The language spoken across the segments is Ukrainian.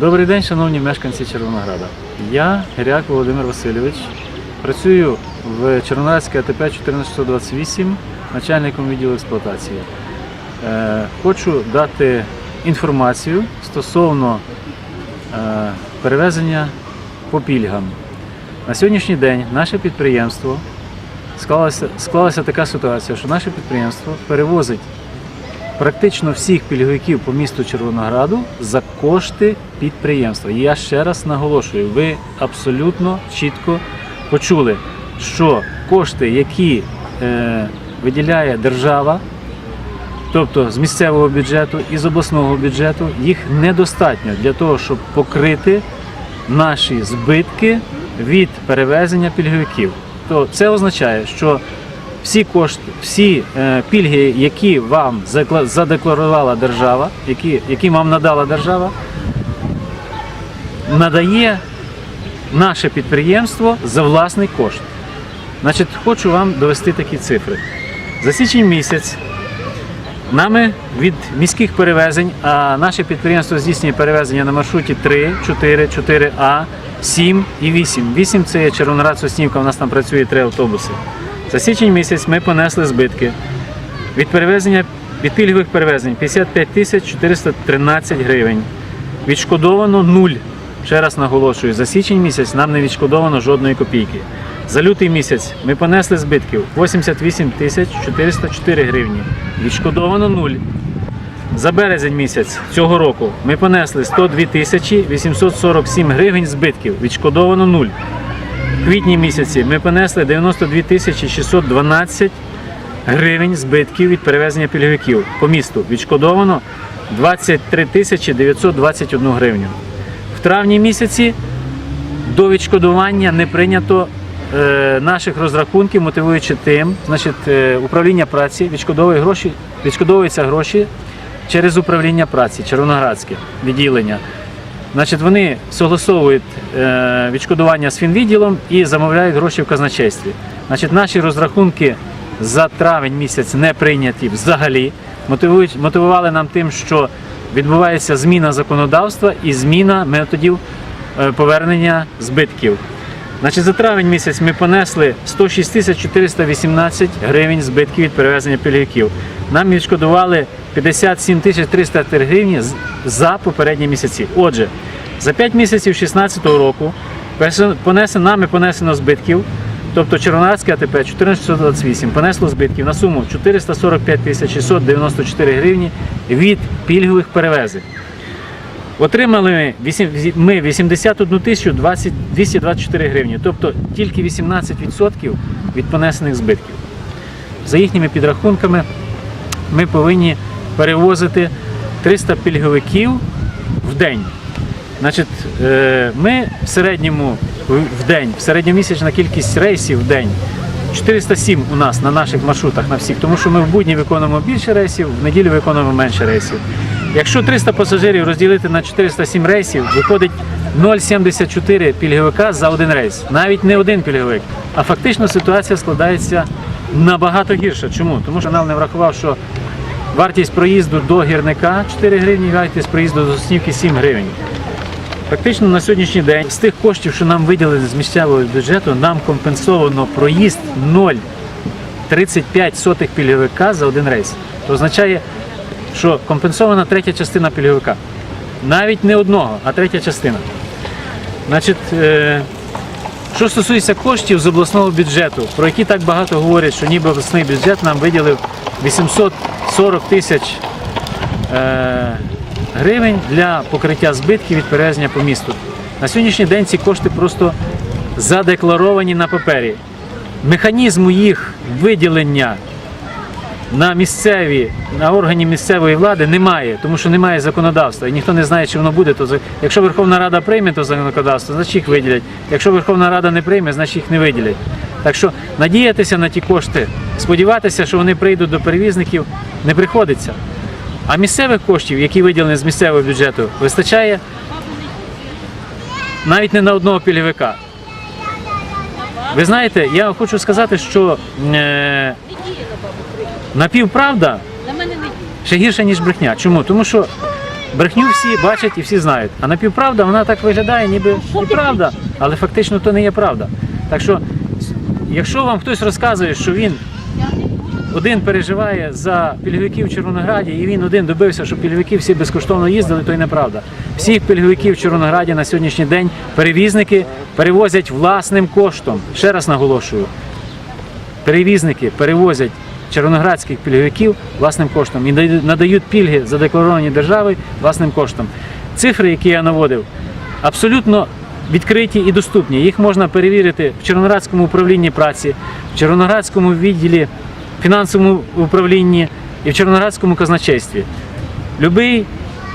Добрий день, шановні мешканці Червонограда. Я Гіряк Володимир Васильович. Працюю в Червоноградській АТП 1428 начальником відділу експлуатації. Е, Хочу дати інформацію стосовно е, перевезення по пільгам. На сьогоднішній день наше підприємство склалася, склалася така ситуація, що наше підприємство перевозить практично всіх пільговиків по місту Червонограду за кошти підприємства. І я ще раз наголошую, ви абсолютно чітко почули, що кошти, які е, виділяє держава, тобто з місцевого бюджету і з обласного бюджету, їх недостатньо для того, щоб покрити наші збитки від перевезення пільговиків. То це означає, що всі кошти, всі е, пільги, які вам задекларувала держава, які, які вам надала держава, надає наше підприємство за власний кошт. Значить, хочу вам довести такі цифри. За січень місяць нами від міських перевезень, а наше підприємство здійснює перевезення на маршруті 3, 4, 4А, 7 і 8. 8 це є Червоноград Соснівка, у нас там працює три автобуси. За січень місяць ми понесли збитки від перевезення від пільгових перевезень 55 тисяч 413 гривень. Відшкодовано нуль. Ще раз наголошую, за січень місяць нам не відшкодовано жодної копійки. За лютий місяць ми понесли збитків 88 тисяч 404 гривні. Відшкодовано нуль. За березень місяць цього року ми понесли 102 тисячі 847 гривень збитків. Відшкодовано нуль. В квітні місяці ми понесли 92 тисячі 612 гривень збитків від перевезення пільговиків по місту. Відшкодовано 23 тисячі 921 гривню. В травні місяці до відшкодування не прийнято е, наших розрахунків, мотивуючи тим, значить, е, управління праці відшкодовує гроші, відшкодовуються гроші через управління праці, Червоноградське відділення. Значить, вони согласовують е, відшкодування з фінвідділом і замовляють гроші в казначействі. Значить, наші розрахунки за травень місяць не прийняті взагалі. Мотивують, мотивували нам тим, що відбувається зміна законодавства і зміна методів е, повернення збитків. Значить, за травень місяць ми понесли 106 тисяч 418 гривень збитків від перевезення пільговиків. Нам відшкодували 57 тисяч 303 гривні за попередні місяці. Отже, за 5 місяців 2016 року понесено, нами понесено збитків, тобто Червоноградське АТП 1428 понесло збитків на суму 445 тисяч 694 гривні від пільгових перевезень. Отримали ми 81 тисячу 20 224 гривні, тобто тільки 18% від понесених збитків. За їхніми підрахунками ми повинні перевозити 300 пільговиків в день. Значить, е, ми в середньому в- день, в середньомісячна кількість рейсів в день 407 у нас на наших маршрутах на всіх, тому що ми в будні виконуємо більше рейсів, в неділю виконуємо менше рейсів. Якщо 300 пасажирів розділити на 407 рейсів, виходить 0,74 пільговика за один рейс. Навіть не один пільговик. А фактично ситуація складається набагато гірше. Чому? Тому що канал не врахував, що вартість проїзду до гірника 4 гривні, вартість проїзду до Соснівки 7 гривень. Фактично на сьогоднішній день з тих коштів, що нам виділені з місцевого бюджету, нам компенсовано проїзд 0,35 пільговика за один рейс. Це означає, що компенсована третя частина пільговика. Навіть не одного, а третя частина. Значить, е, що стосується коштів з обласного бюджету, про які так багато говорять, що ніби обласний бюджет нам виділив 840 тисяч е, гривень для покриття збитків від перевезення по місту. На сьогоднішній день ці кошти просто задекларовані на папері. Механізму їх виділення на місцеві, на органі місцевої влади немає, тому що немає законодавства, і ніхто не знає, чи воно буде. То якщо Верховна Рада прийме то законодавство, значить їх виділять. Якщо Верховна Рада не прийме, значить їх не виділять. Так що надіятися на ті кошти, сподіватися, що вони прийдуть до перевізників, не приходиться. А місцевих коштів, які виділені з місцевого бюджету, вистачає навіть не на одного пільговика. Ви знаєте, я хочу сказати, що е, напівправда ще гірше, ніж брехня. Чому? Тому що брехню всі бачать і всі знають. А напівправда, вона так виглядає, ніби і правда, але фактично то не є правда. Так що, якщо вам хтось розказує, що він один переживає за пільговиків в Червонограді, і він один добився, щоб пільговики всі безкоштовно їздили, то й неправда. Всіх пільговиків в Червонограді на сьогоднішній день перевізники перевозять власним коштом. Ще раз наголошую, перевізники перевозять червоноградських пільговиків власним коштом і надають пільги задекларовані державою власним коштом. Цифри, які я наводив, абсолютно відкриті і доступні. Їх можна перевірити в Червоноградському управлінні праці, в Червоноградському відділі фінансовому управлінні і в Червоноградському казначействі. Любий,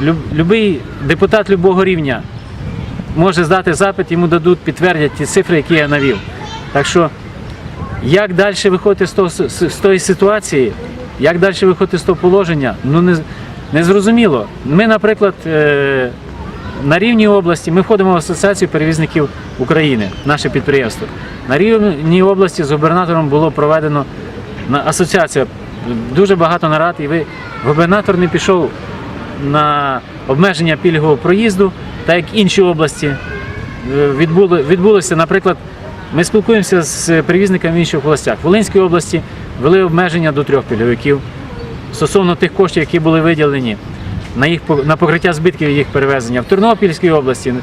люб, любий депутат любого рівня може здати запит, йому дадуть, підтвердять ті цифри, які я навів. Так що як далі виходити з, того, з тої ситуації, як далі виходити з того положення, ну не, не зрозуміло. Ми, наприклад, е, на рівні області ми входимо в Асоціацію перевізників України, наше підприємство. На рівні області з губернатором було проведено асоціація дуже багато нарад, і ви губернатор не пішов на обмеження пільгового проїзду, так як інші області е, відбулося, наприклад, ми спілкуємося з перевізниками в інших областях. В Волинській області ввели обмеження до трьох пільговиків стосовно тих коштів, які були виділені на їх на покриття збитків їх перевезення. В Тернопільській області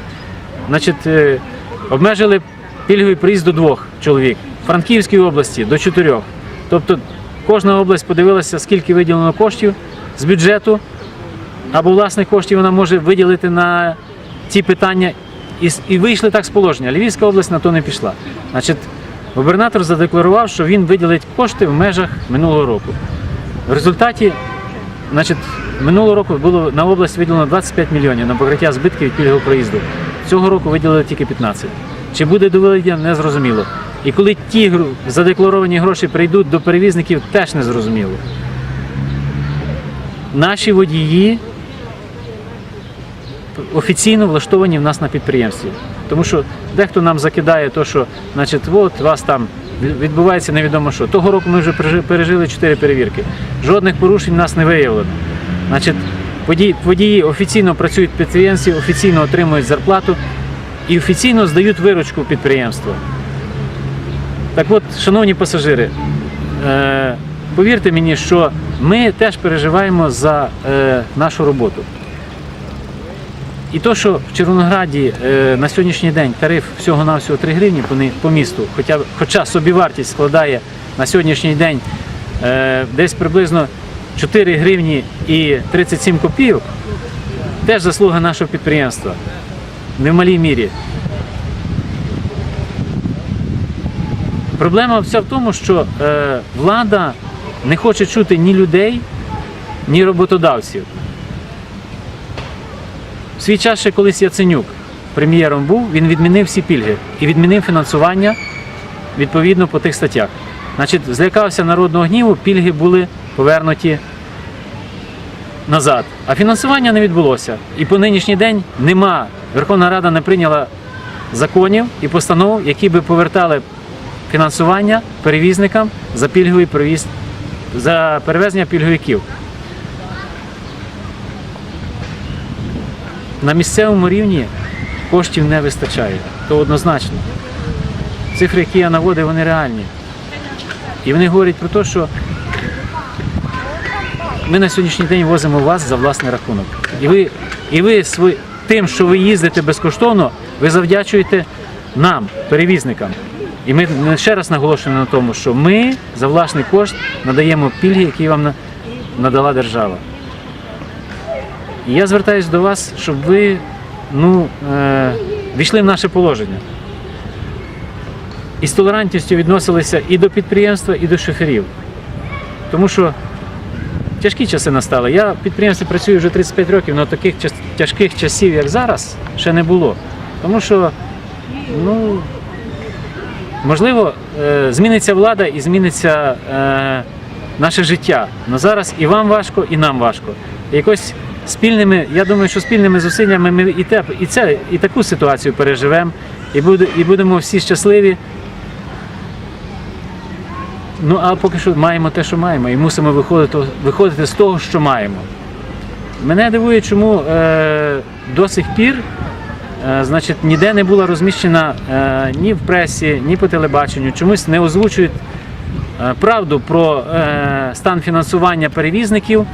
значить, е, обмежили пільговий проїзд до двох чоловік. В Франківській області до чотирьох. Тобто кожна область подивилася, скільки виділено коштів з бюджету, або власних коштів вона може виділити на ці питання. І, і вийшли так з положення. Львівська область на то не пішла. Значить, губернатор задекларував, що він виділить кошти в межах минулого року. В результаті, значить, минулого року було на область виділено 25 мільйонів на покриття збитків від пільгового проїзду. Цього року виділили тільки 15. Чи буде доведення, не зрозуміло. І коли ті задекларовані гроші прийдуть до перевізників, теж не зрозуміло. Наші водії офіційно влаштовані в нас на підприємстві. Тому що дехто нам закидає то, що значить, от вас там відбувається невідомо що. Того року ми вже пережили 4 перевірки. Жодних порушень в нас не виявлено. Значить, водії, офіційно працюють в підприємстві, офіційно отримують зарплату і офіційно здають виручку в підприємство. Так от, шановні пасажири, е, повірте мені, що ми теж переживаємо за е, нашу роботу. І то, що в Червонограді е, на сьогоднішній день тариф всього-навсього 3 гривні по, місту, хоча, хоча собівартість складає на сьогоднішній день десь приблизно 4 гривні і 37 копійок, теж заслуга нашого підприємства. Не в малій мірі. Проблема вся в тому, що е, влада не хоче чути ні людей, ні роботодавців. В свій час ще колись Яценюк прем'єром був, він відмінив всі пільги і відмінив фінансування відповідно по тих статтях. Значить, злякався народного гніву, пільги були повернуті назад. А фінансування не відбулося. І по нинішній день нема. Верховна Рада не прийняла законів і постанов, які би повертали фінансування перевізникам за пільговий проїзд, за перевезення пільговиків. На місцевому рівні коштів не вистачає, то однозначно. Цифри, які я наводив, вони реальні. І вони говорять про те, що ми на сьогоднішній день возимо вас за власний рахунок. І ви, і ви тим, що ви їздите безкоштовно, ви завдячуєте нам, перевізникам. І ми ще раз наголошуємо на тому, що ми за власний кошт надаємо пільги, які вам надала держава. І я звертаюся до вас, щоб ви ну, е, війшли в наше положення. І з толерантністю відносилися і до підприємства, і до шоферів. Тому що тяжкі часи настали. Я в підприємстві працюю вже 35 років, але таких тяжких часів, як зараз, ще не було. Тому що, ну, можливо, е, зміниться влада і зміниться е, наше життя. Але зараз і вам важко, і нам важко. Якось спільними, я думаю, що спільними зусиллями ми і, те, і, це, і таку ситуацію переживемо, і будемо всі щасливі. Ну, а поки що маємо те, що маємо, і мусимо виходити, виходити з того, що маємо. Мене дивує, чому е, до сих пір е, значить, ніде не була розміщена е, ні в пресі, ні по телебаченню. Чомусь не озвучують е, правду про е, стан фінансування перевізників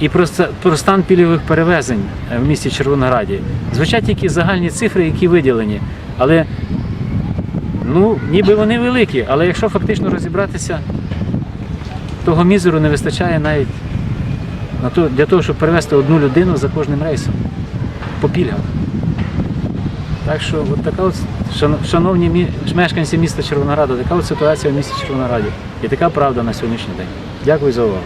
і про, про стан пільгових перевезень е, в місті Червонограді. Звучать тільки загальні цифри, які виділені. Але ну, ніби вони великі, але якщо фактично розібратися, того мізеру не вистачає навіть на то, для того, щоб перевезти одну людину за кожним рейсом по пільгам. Так що от така от, шановні мі- мешканці міста Червонограду, така от ситуація в місті Червонограді. І така правда на сьогоднішній день. Дякую за увагу.